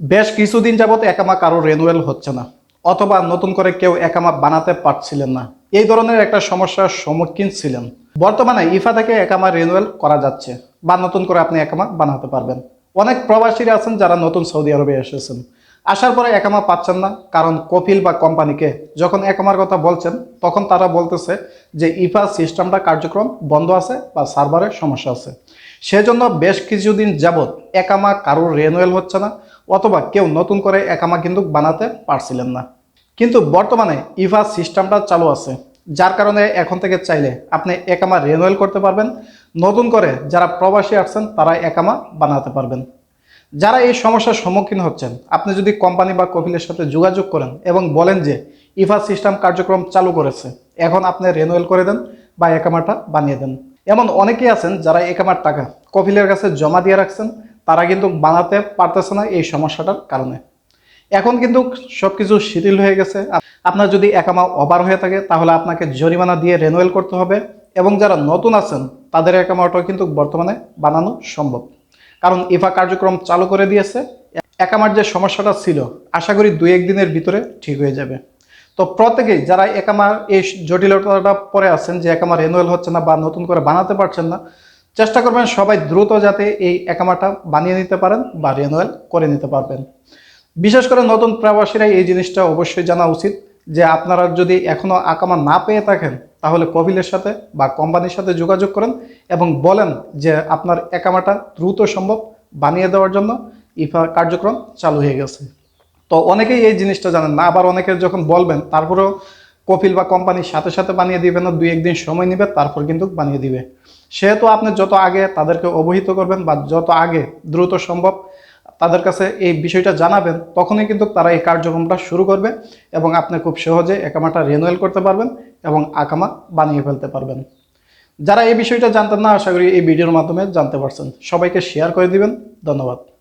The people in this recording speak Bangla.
বেশ কিছুদিন যাবৎ একামা কারও রেনুয়েল হচ্ছে না, অথবা নতুন করে কেউ একামা বানাতে পারছিলেন না। এই ধরনের একটা সমস্যার সম্মুখীন ছিলেন। বর্তমানে ইফা থেকে একামা রেনুয়েল করা যাচ্ছে, বা নতুন করে আপনি একামা বানাতে পারবেন। অনেক প্রবাসীরা আছেন যারা নতুন সৌদি আরবে এসেছেন। আসার পরে একামা পাচ্ছেন না, কারণ কপিল বা কোম্পানিকে যখন একামার কথা বলছেন, তখন তারা বলতেছে যে ইফা সিস্টেমটা কার্যক্রম বন্ধ আছে বা সার্ভারের সমস্যা আছে। সেজন্য বেশ কিছুদিন যাবৎ একামা কারোর রেনুয়েল হচ্ছে না, অথবা কেউ নতুন করে একামা কিন্তু বানাতে পারছিলেন না। কিন্তু বর্তমানে ইফা সিস্টেমটা চালু আছে, যার কারণে এখন থেকে চাইলে আপনি একামা রেনুয়েল করতে পারবেন, নতুন করে যারা প্রবাসী আসছেন তারা একামা বানাতে পারবেন। যারা এই সমস্যার সম্মুখীন হচ্ছেন, আপনি যদি কোম্পানি বা কপিলের সাথে যোগাযোগ করেন এবং বলেন যে, ইফা সিস্টেম কার্যক্রম চালু করেছে, এখন আপনি রেনুয়েল করে দেন বা একামাটা বানিয়ে দেন। এমন অনেকেই আছেন যারা একামার টাকা কপিলের কাছে জমা দিয়ে রাখছেন, তারা কিন্তু বানাতে পারতেছে না এই সমস্যাটার কারণে। এখন কিন্তু সবকিছু শিথিল হয়ে গেছে। আপনার যদি একামা ওভার হয়ে থাকে, তাহলে আপনাকে জরিমানা দিয়ে রেনুয়েল করতে হবে এবং যারা নতুন আছেন, তাদের একামাটাও কিন্তু বর্তমানে বানানো সম্ভব। কারণ ইফা কার্যক্রম চালু করে দিয়েছে। একামার যে সমস্যাটা ছিল, আশা করি দুই একদিনের ভিতরে ঠিক হয়ে যাবে। তো প্রত্যেকেই যারা একামার এই জটিলতাটা পরে আছেন, যে একামার রেনুয়েল হচ্ছে না বা নতুন করে বানাতে পারছেন না, চেষ্টা করবেন সবাই দ্রুত যাতে এই একামাটা বানিয়ে নিতে পারেন বা রেনুয়েল করে নিতে পারবেন। বিশেষ করে নতুন প্রবাসীরা এই জিনিসটা অবশ্যই জানা উচিত। যে আপনারা যদি এখনও আকামা না পেয়ে থাকেন, তাহলে কপিলের সাথে বা কোম্পানির সাথে যোগাযোগ করেন এবং বলেন যে আপনার একামাটা দ্রুত সম্ভব বানিয়ে দেওয়ার জন্য ইফা কার্যক্রম চালু হয়ে গেছে। তো অনেকেই এই জিনিসটা জানেন না, আবার অনেকে যখন বলবেন, তারপরেও কপিল বা কোম্পানির সাথে সাথে বানিয়ে দিবে না দুই একদিন সময় নেবে, তারপর কিন্তু বানিয়ে দিবে। সেহেতু আপনি যত আগে তাদেরকে অবহিত করবেন বা যত আগে দ্রুত সম্ভব তাদের কাছে এই বিষয়টা জানাবেন, তখনই কিন্তু তারা এই কার্যক্রমটা শুরু করবে এবং আপনি খুব সহজে একামাটা রিনুয়েল করতে পারবেন এবং আকামা বানিয়ে ফেলতে পারবেন। যারা এই বিষয়টা জানতেন না, আশা করি এই ভিডিওর মাধ্যমে জানতে পারছেন। সবাইকে শেয়ার করে দিবেন। ধন্যবাদ।